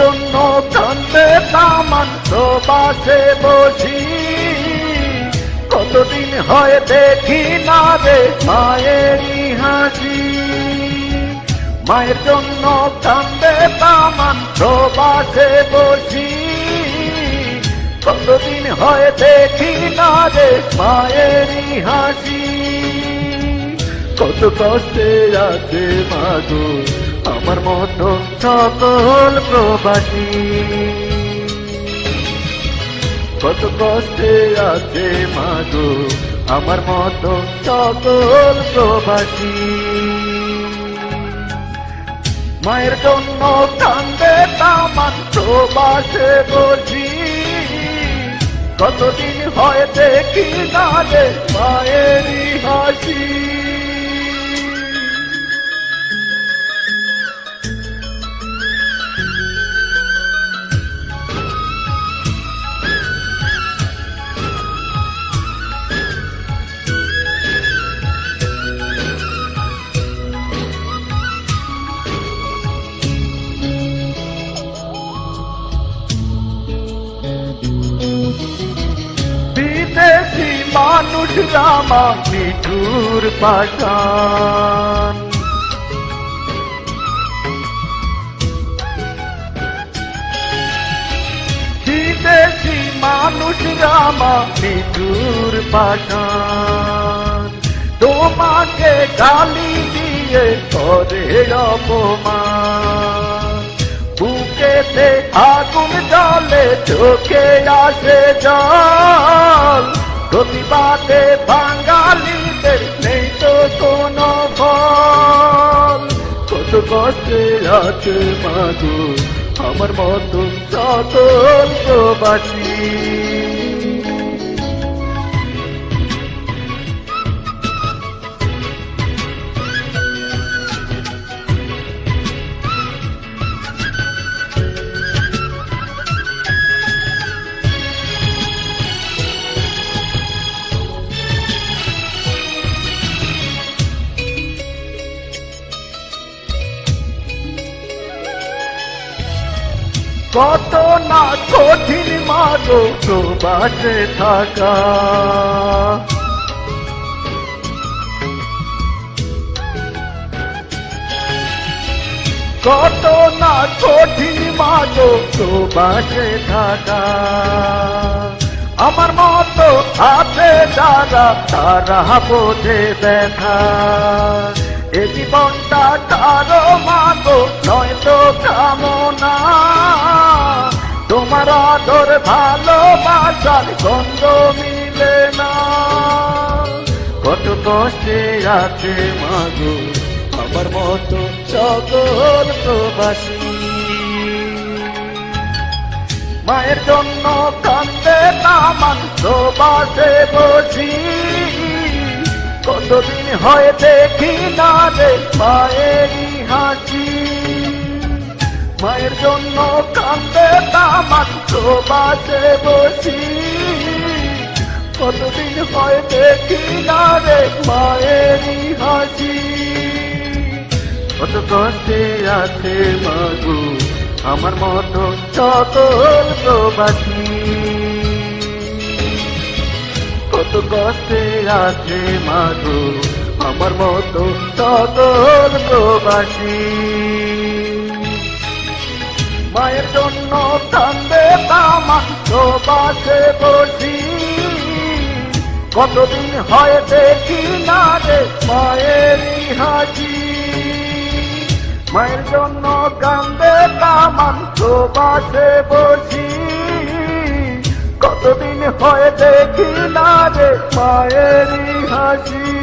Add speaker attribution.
Speaker 1: জন্য কান্দে তামান প্রবাসে বসি। কতদিন হয় দেখি না রে মায়েরই হাসি। মায়ের জন্য কান্দে তামান প্রবাসে বসি। কতদিন হয় দেখি না রে মায়েরই হাসি। কত কষ্টে আছে মাগো আমার মতো সকল প্রবাসী। কত কষ্টে আছে মাগো আমার মতো সকল প্রবাসী। মায়ের জন্য কান্দে তামান প্রবাসে বসি। কতদিন হয় দেখি না রে মায়েরই হাসি। রামা নিঠুর পাশান বিদেশি মানুষ রামা নিঠুর পাশান তোমাকে গালি দিয়ে করে অপমান। বুকেতে আগুন জলে চোখে আসে জল। প্রতিবাদে বাঙালিদের নেই তো কোনো ফল কত কষ্টে আছে মাগো আমার মতন সকল প্রবাসী। কত না কঠিন মাগো প্রবাসে থাকা। কত না কঠিন মাগো প্রবাসে থাকা। আমার মতো আছে যারা, তারা বোঝে ব্যথা। এ জীবনটা কারও মাগো নয় তো কামনা। তোমার আদর ভালোবাসার গন্ধ মিলে না। কত কষ্টে আছে মাগো, আমার মতো সকল প্রবাসী। মায়ের জন্য কান্দে না নামান প্রবাসে বসি। কতদিন হয় দেখি না রে মায়েরই হাসি। মায়ের জন্য কান্দে নামান প্রবাসে বসি। কতদিন হয় দেখি না রে মায়েরই হাসি। কত কষ্টে আছে মাগু আমার মতো সকল প্রবাসী। কত কষ্টে আছে মাগু আমার মতো সকল প্রবাসী। মায়ের জন্য কান্দে তামান প্রবাসে বসি। কতদিন হয় দেখি না রে মায়েরই হাজি মায়ের জন্য কান্দে তামান প্রবাসে বসি। কতদিন হয় দেখি না রে মায়েরই হাসি